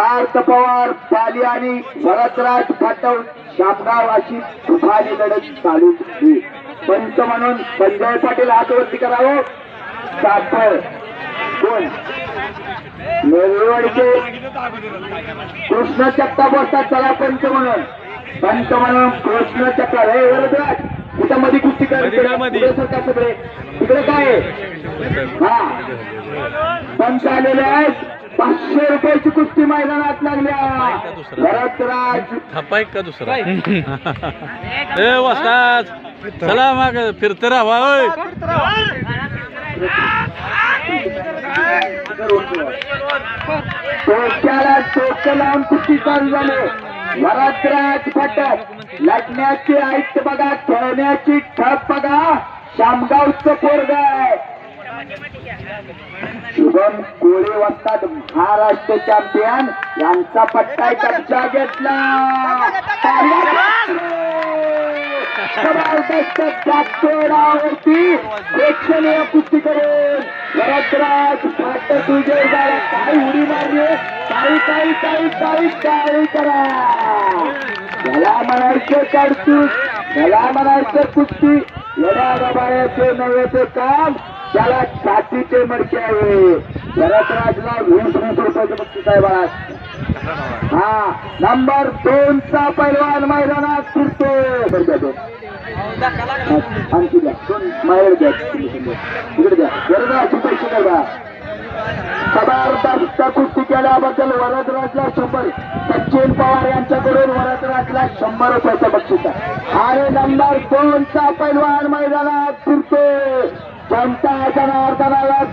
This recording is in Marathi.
पार्थ पवार पाली आणि भरतराज फाटव शामगाव अशी तुफानी लढत चालू होती. पंच म्हणून संजय पाटील हातवरती करावं? सापळ कोण नेरळवाडीचे कृष्ण चक्का बसतात चला पंच म्हणून. पंच म्हणून कृष्ण चक्का हे वरदराज. इथं मध्ये कुस्ती? सरकार सगळे. तिकडे काय? हा. पंच आलेले आहेत. पाचशे रुपयाची कुस्ती मैदानात लागल्या थापा एक का दुसरा? ए वस्ताद चला मग फिरते राहा होय डोक्याला डोकं लावून कुस्ती चालू झाले. भरतराज फटक लढण्याची ऐट बघा खेळण्याची ठप बघा. शामगावचं पोरग आहे. शुभम कोळी वाजतात महाराष्ट्र चॅम्पियन यांचा पट्टा कब्जा घेतला प्रेक्षणीय कुस्ती करून विजय झाला. काय उडी मारली. काही काही काही काही काही करा. मला म्हणायचं तरतूद मला म्हणायचं कुस्ती. नव्हे ते काम. त्याला छातीचे मडके आहे. भरतराजला वीस वीस रुपयाचे बक्षीस आहे बाळा. हा नंबर दोन चा पैलवान मैदानात फिरतो. आणखी द्या. दोन माहेर द्या. इकडे द्या. गरज अशी पैसे द्या कुस्ती केल्याबद्दल वरदराजला शंभर. सचिन पवार यांच्याकडून वरदराजला शंभर रुपयाचा बक्षीस आहे. आणि नंबर दोन चा पैलवान मैदानात फिरतो. জনতা জানার জানালার